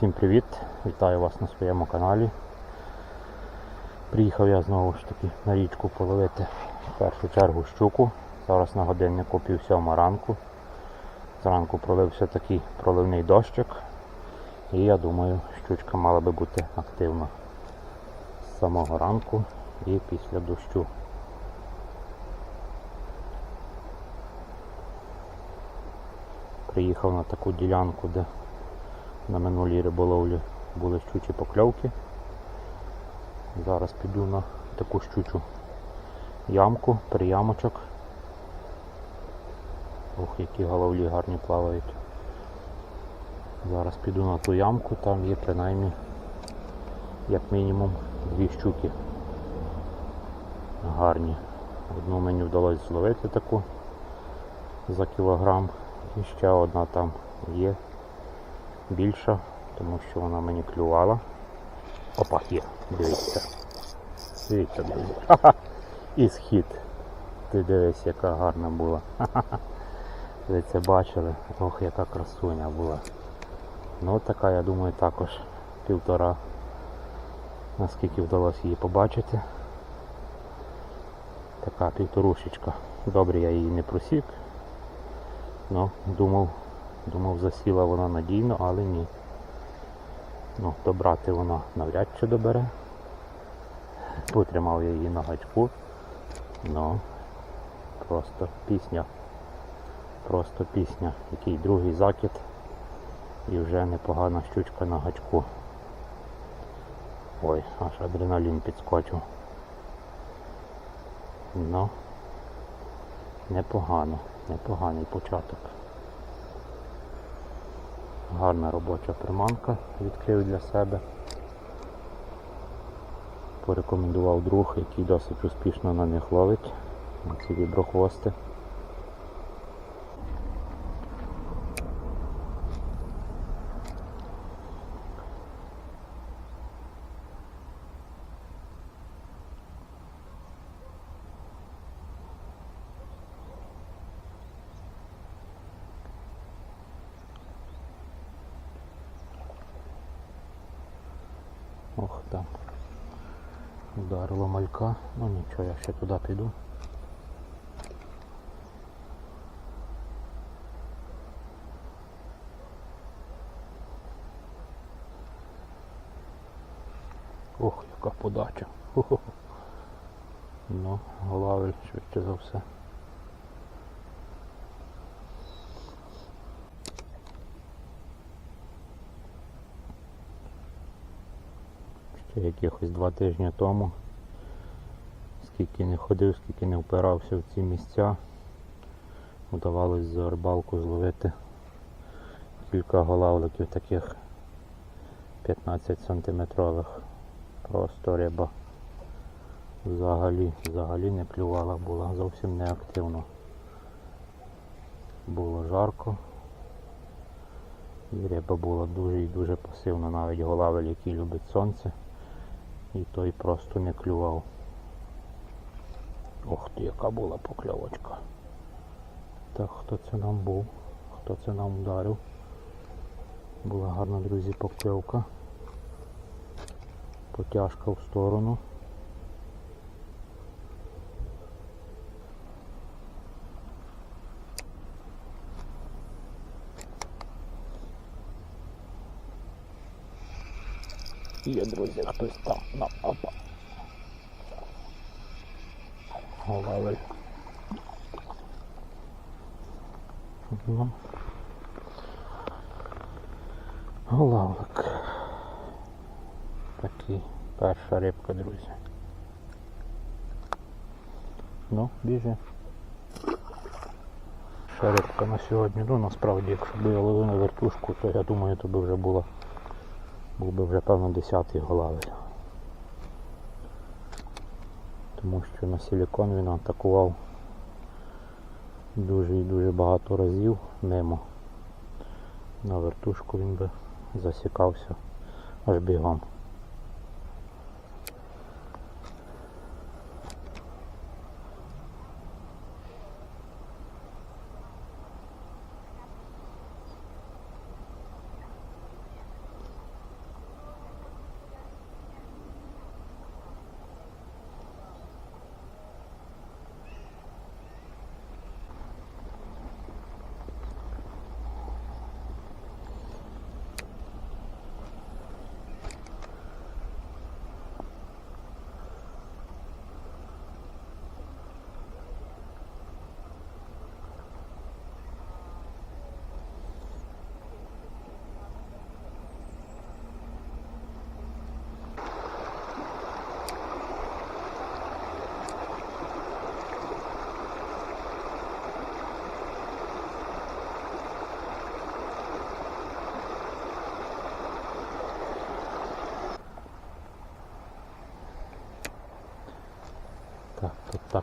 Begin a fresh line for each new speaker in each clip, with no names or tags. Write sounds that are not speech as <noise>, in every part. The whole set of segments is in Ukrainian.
Всім привіт! Вітаю вас на своєму каналі. Приїхав я знову ж таки на річку половити в першу чергу щуку. Зараз на годиннику пів сьома ранку. Зранку пролився такий проливний дощик. І я думаю, щучка мала би бути активна з самого ранку і після дощу. Приїхав на таку ділянку, де на минулій риболовлі були щучі покльовки. Зараз піду на таку щучу ямку, приямочок. Ох, які головлі гарні плавають. Зараз піду на ту ямку, там є принаймні як мінімум дві щуки гарні. Одну мені вдалося зловити таку за кілограм і ще одна там є більша, тому що вона мені клювала. Опа, є, дивіться. Дивіться, друзі. <laughs> І схід. Ти дивись, яка гарна була. <laughs> Ви це бачили? Ох, яка красуня була. Ну така, я думаю, також півтора. Наскільки вдалося її побачити. Така півторушечка. Добре, я її не просік. Ну, думав, думав засіла вона надійно, але ні. Ну, добрати вона навряд чи добере. Потримав я її на гачку. Ну, просто пісня. Просто пісня. Який другий закид. І вже непогана щучка на гачку. Ой, аж адреналін підскочив. Ну, непогано, непоганий початок. Гарна робоча приманка відкрив для себе. Порекомендував друг, який досить успішно на них ловить. На ці віброхвости. Ох там. Ударило малька. Ну нічого, я ще туди піду. Ох, яка подача. <laughs> Ну, лавель швидше за все. Ще якихось два тижні тому, скільки не ходив, скільки не впирався в ці місця, вдавалось за рибалку зловити кілька голавликів таких 15 сантиметрових. Просто риба взагалі, взагалі не клювала, була зовсім неактивно. Було жарко. І риба була дуже і дуже пасивна, навіть голавель, який любить сонце. І той просто не клював. Ох ти, яка була покльовочка. Так, хто це нам був? Хто це нам вдарив? Була гарна, друзі, покльовка. Потяжка в сторону. Є, друзі, хтось там на опа. Голавель. Ну. Голавлик. Такий перша рибка, друзі. Ну, біжи. Перша рибка на сьогодні. Ну насправді, якщо б я ловив на вертушку, то я думаю, то би вже була був би вже певно 10-й голавель. Тому що на силікон він атакував дуже і дуже багато разів мимо. На вертушку він би засікався аж бігом.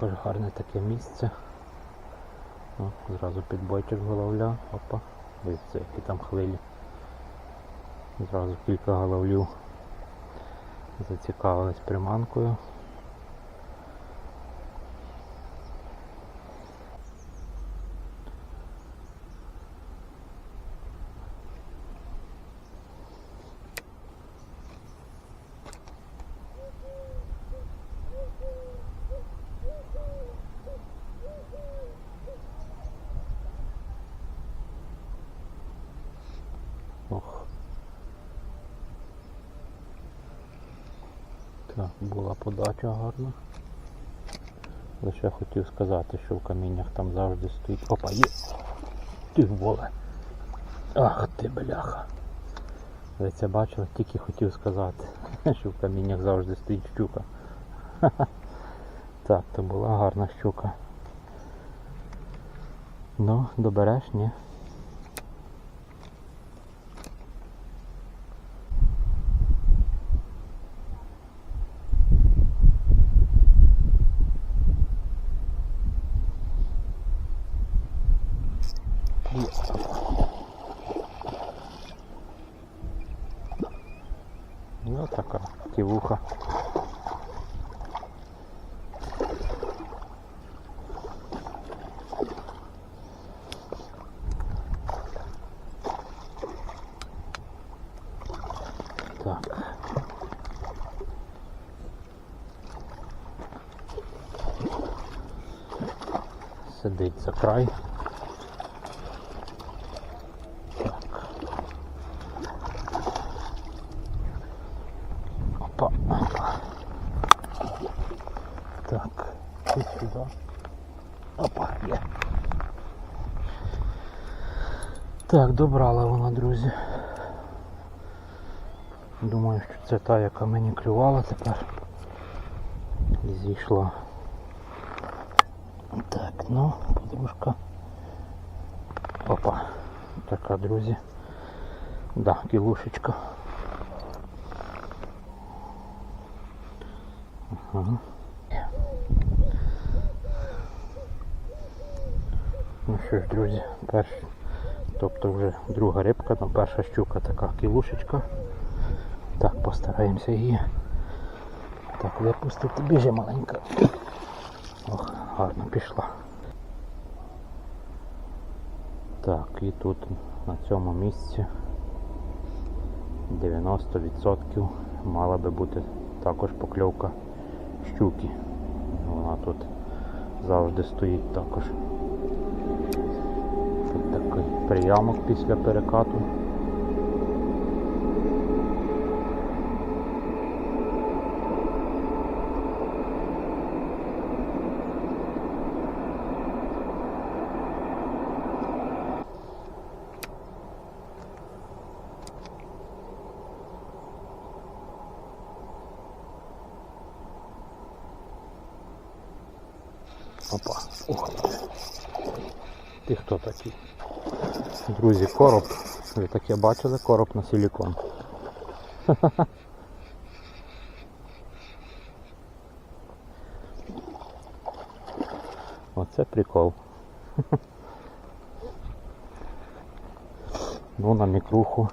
Також гарне таке місце. О, зразу підбойчик головля. Опа. Дивіться, які там хвилі. Зразу кілька головлів зацікавились приманкою. Ох. Так, була подача гарна. Лише хотів сказати, що в каміннях там завжди стоїть. Опа, є! Ти воле! Ах ти бляха! Ви це бачили, тільки хотів сказати, <laughs> що в каміннях завжди стоїть щука. <laughs> Так, то була гарна щука. Ну, добереш, ні? Є. Ну така ківуха. Так. Сидить за край. Так. Опа, опа. Так, і. Опа, є. Так, добрала вона, друзі. Думаю, що це та, яка мені клювала тепер. І зійшла. Так, ну, подружка. Опа. Така, друзі. Да, кілушечка. Ага. Що ж, друзі, перш, тобто вже друга рибка, ну перша щука така кілушечка. Так, постараємося її так випустити. Біжи маленька. Ох, гарно пішла. Так, і тут на цьому місці 90% мала би бути також покльовка щуки. Вона тут завжди стоїть також. Тут такий приямок після перекату. Опа. Ух. Ти хто такий? Друзі, короб. Ви таке бачили? Короб на силікон. <laughs> Оце прикол. <laughs> Ну на мікруху.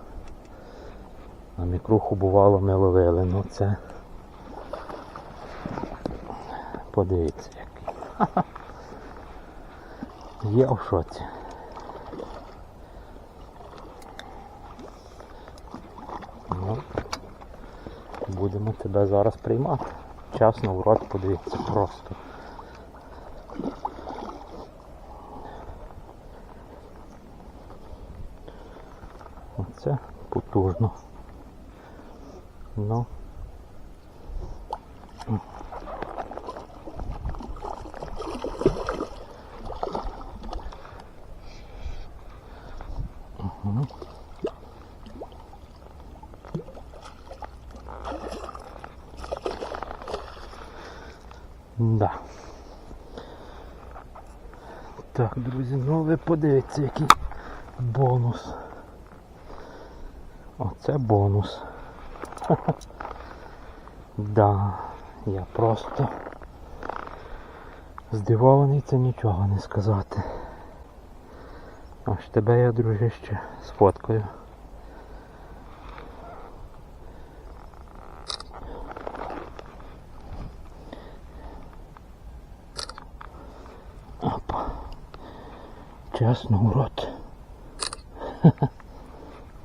На мікруху бувало ми ловили, ну це. Подивіться який. <laughs> Є в шоці. Ну, будемо тебе зараз приймати. Часно в рот подивіться просто. Оце потужно. Ну. Мгм. Да. Так, друзі, ну ви подивіться, який бонус. Оце бонус. <laughs> Да, я просто Здивований це нічого не сказати. Аж тебе я, дружище, сфоткаю. Чесно, урод. <laughs>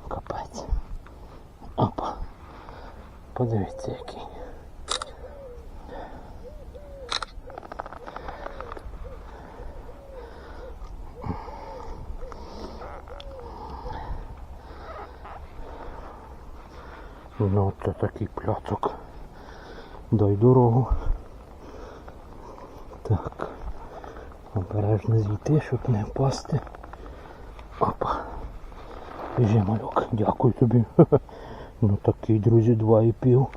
Капець. Опа. Подивіться який. Ну, це такий пляцок. Дай дорогу. Так. Обережно зійти, щоб не впасти. Опа. Біжи, малюк. Дякую тобі. <laughs> Ну такий, друзі, два і пів.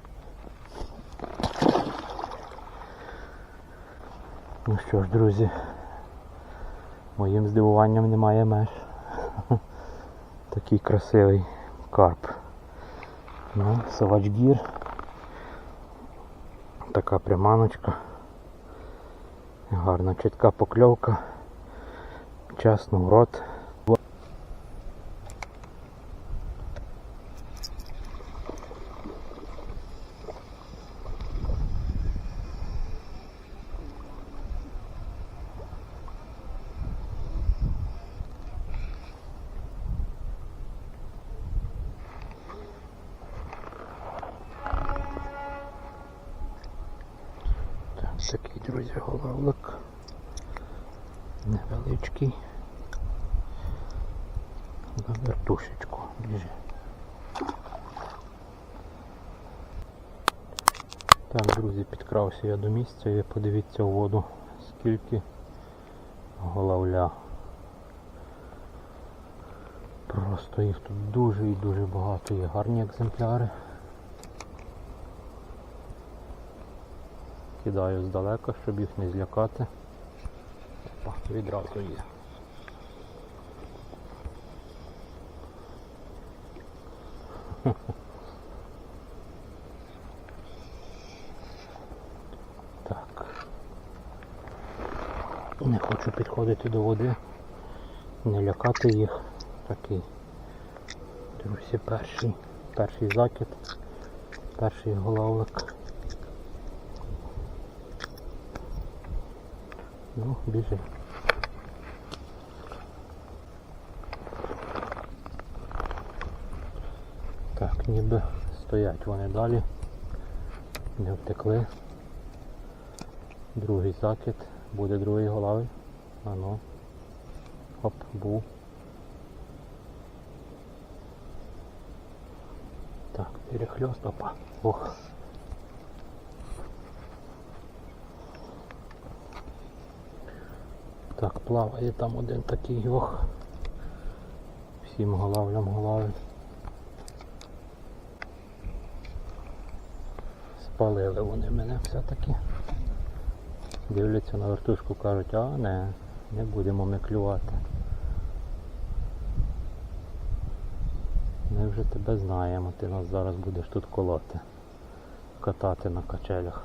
Ну що ж, друзі, моїм здивуванням немає меж. <laughs> Такий красивий карп. Ну, Савачгір. Така приманочка. Гарна чітка покльовка. Часно в рот. Так, такий, друзі, головлик. Невеличкий. На вертушечку біжи. Так, друзі, підкрався я до місця і подивіться у воду, скільки головля. Просто їх тут дуже і дуже багато є гарні екземпляри. Кидаю здалека, щоб їх не злякати. Опа, відразу є. Так. Не хочу підходити до води, не лякати їх. Такий. Друзі, перший, перший закид, перший головлик. Ну, біжи. Так, ніби стоять вони далі. Не втекли. Другий закид. Буде другий головий. А ну. Хоп, був. Так, перехльост, опа. Ох. Так, плаває там один такий ох. Всім головлям голови. Спалили вони мене все-таки. Дивляться на вертушку, кажуть, а не, не будемо ми клювати. Ми вже тебе знаємо, ти нас зараз будеш тут колоти, катати на качелях.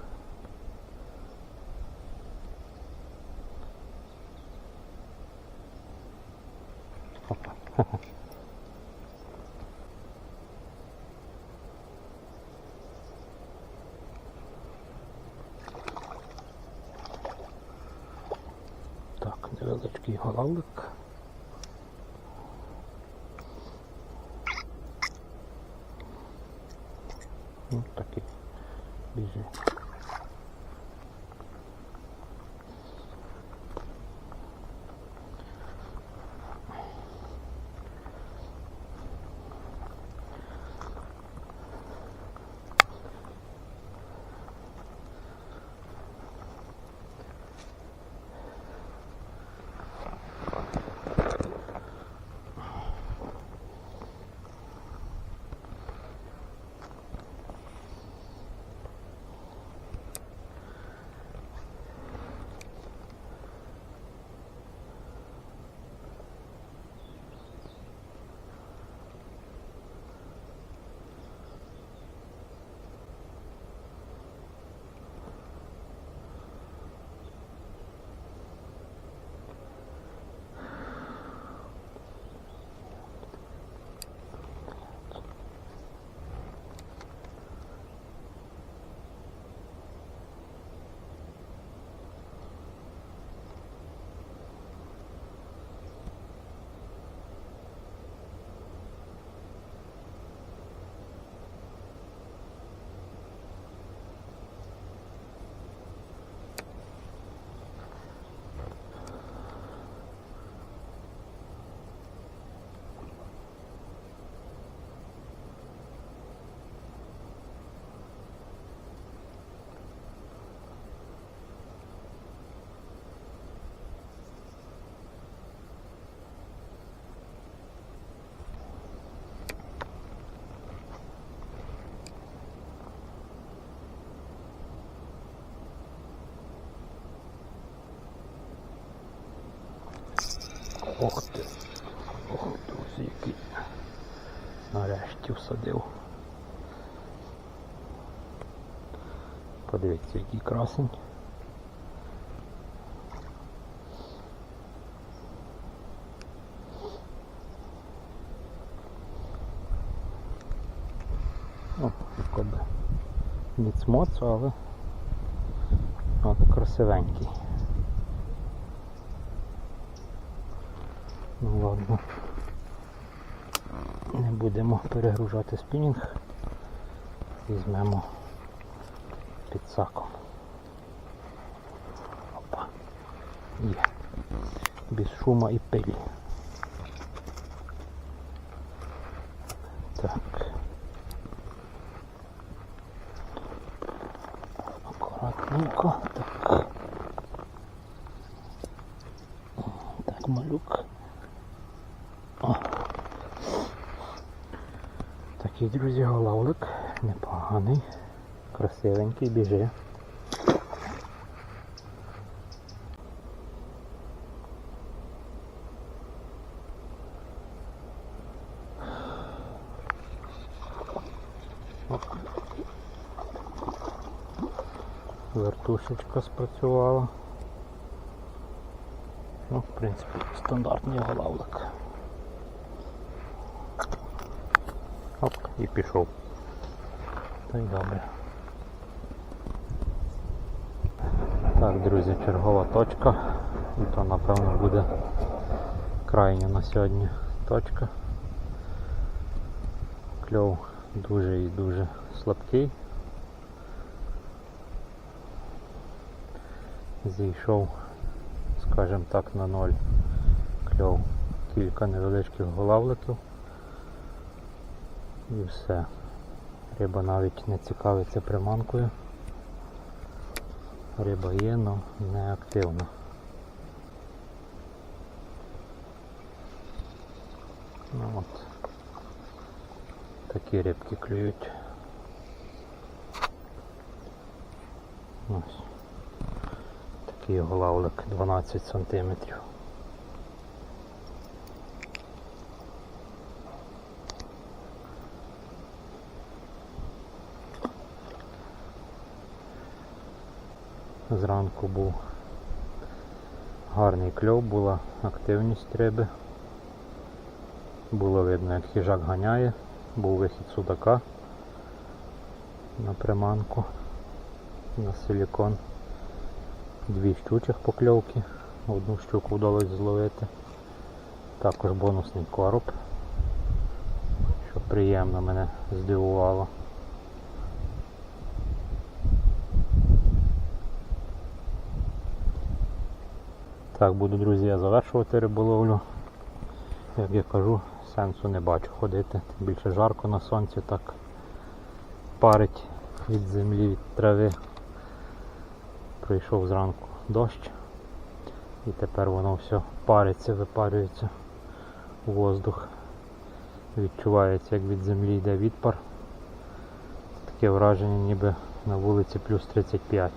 Так, невеличкий Вот такие такий Ох ти. Ох, друзі, який нарешті всадив. Подивіться, який красень. О, якоби не але от красивенький. Ну ладно. Не будемо перегружати спінінг. Візьмемо під саком. Опа. Є. Без шума і пилі. Так. Акуратненько. Так. Так, малюк. О. Такий, друзі, головлик. Непоганий. Красивенький, біжи. Вертушечка спрацювала. Ну, в принципі, стандартний головлик. Оп, і пішов. Та й добре. Так, друзі, чергова точка. І то напевно буде крайня на сьогодні точка. Кльов дуже і дуже слабкий. Зійшов, скажімо так, на ноль кльов. Кілька невеличких голавликів. І все. Риба навіть не цікавиться приманкою. Риба є, але не активна. Ну от. Такі рибки клюють. Ось. Такий голавлик 12 сантиметрів. Зранку був гарний кльов, була активність риби. Було видно, як хижак ганяє, був вихід судака на приманку на силікон. Дві щучих покльовки, одну щуку вдалося зловити. Також бонусний короб, що приємно мене здивувало. Так, буду, друзі, я завершувати риболовлю. Як я кажу, сенсу не бачу ходити. Тим більше жарко на сонці так парить від землі, від трави. Прийшов зранку дощ і тепер воно все париться, випарюється воздух. Відчувається, як від землі йде відпар. Таке враження ніби на вулиці плюс 35.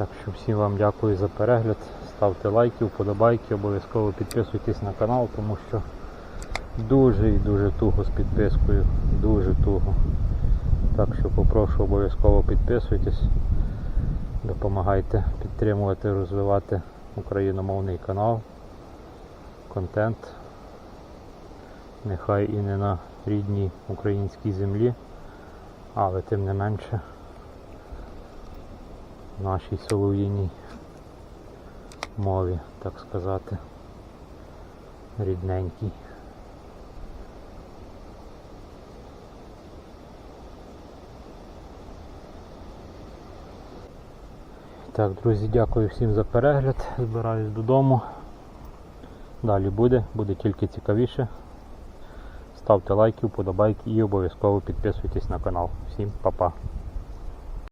Так що всім вам дякую за перегляд. Ставте лайки, вподобайки, обов'язково підписуйтесь на канал, тому що дуже і дуже туго з підпискою. Дуже туго. Так що попрошу обов'язково підписуйтесь. Допомагайте підтримувати, розвивати україномовний канал, контент. Нехай і не на рідній українській землі, але тим не менше нашій солов'їній мові, так сказати, рідненькій. Так, друзі, дякую всім за перегляд. Збираюсь додому. Далі буде, буде тільки цікавіше. Ставте лайки, вподобайки і обов'язково підписуйтесь на канал. Всім па-па.